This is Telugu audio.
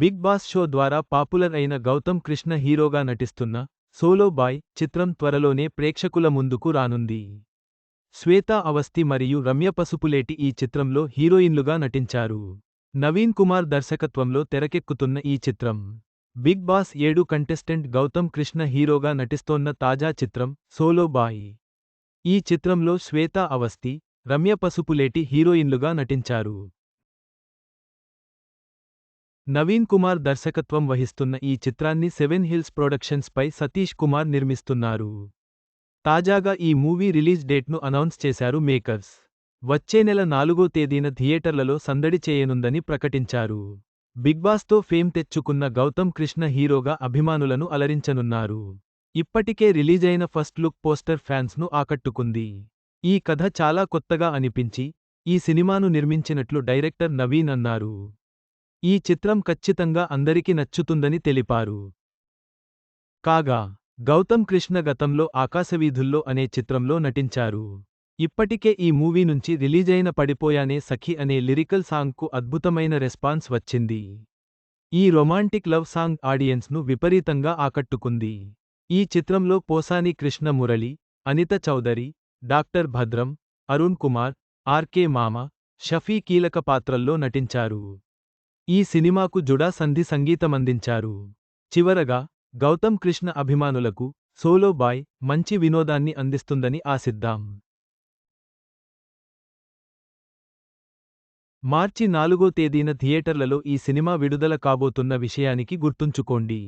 బిగ్ బాస్ షో ద్వారా పాపులర్ అయిన గౌతమ్ కృష్ణ హీరోగా నటిస్తున్న సోలో బాయ్ చిత్రం త్వరలోనే ప్రేక్షకుల ముందుకు రానుంది. శ్వేతా అవస్థి మరియు రమ్య పసుపులేటి ఈ చిత్రంలో హీరోయిన్లుగా నటించారు. నవీన్ కుమార్ దర్శకత్వంలో తెరకెక్కుతున్న ఈ చిత్రం. బిగ్ బాస్ ఏడు కంటెస్టెంట్ గౌతమ్ కృష్ణ హీరోగా నటిస్తోన్న తాజా చిత్రం సోలో బాయ్. ఈ చిత్రంలో శ్వేతా అవస్థి రమ్య పసుపులేటి హీరోయిన్లుగా నటించారు. నవీన్ కుమార్ దర్శకత్వం వహిస్తున్న ఈ చిత్రాన్ని సెవెన్ హిల్స్ ప్రొడక్షన్స్ పై సతీష్ కుమార్ నిర్మిస్తున్నారు. తాజాగా ఈ మూవీ రిలీజ్ డేట్ను అనౌన్స్ చేశారు మేకర్స్. వచ్చే నెల నాలుగో తేదీన థియేటర్లలో సందడి చేయనుందని ప్రకటించారు. బిగ్ బాస్తో ఫేమ్ తెచ్చుకున్న గౌతమ్ కృష్ణ హీరోగా అభిమానులను అలరించనున్నారు. ఇప్పటికే రిలీజైన ఫస్ట్ లుక్ పోస్టర్ ఫ్యాన్స్ను ఆకట్టుకుంది. ఈ కథ చాలా కొత్తగా అనిపించి ఈ సినిమాను నిర్మించినట్లు డైరెక్టర్ నవీన్ అన్నారు. ఈ చిత్రం ఖచ్చితంగా అందరికి నచ్చుతుందని తెలిపారు. కాగా గౌతమ్ కృష్ణ గతంలో ఆకాశవీధుల్లో అనే చిత్రంలో నటించారు. ఇప్పటికే ఈ మూవీ నుంచి రిలీజైన పడిపోయానే సఖి అనే లిరికల్ సాంగ్కు అద్భుతమైన రెస్పాన్స్ వచ్చింది. ఈ రొమాంటిక్ లవ్ సాంగ్ ఆడియన్స్ను విపరీతంగా ఆకట్టుకుంది. ఈ చిత్రంలో పోసాని కృష్ణ మురళి అనిత చౌదరి డాక్టర్ భద్రం అరుణ్ కుమార్ ఆర్కే మామ షఫీ కీలక పాత్రల్లో నటించారు. ఈ సినిమాకు జుడా సంధి సంగీతమందించారు. చివరగా గౌతమ్ కృష్ణ అభిమానులకు సోలో బాయ్ మంచి వినోదాన్ని అందిస్తుందని ఆశిద్దాం. మార్చి నాలుగో తేదీన థియేటర్లలో ఈ సినిమా విడుదల కాబోతున్న విషయానికి గుర్తుంచుకోండి.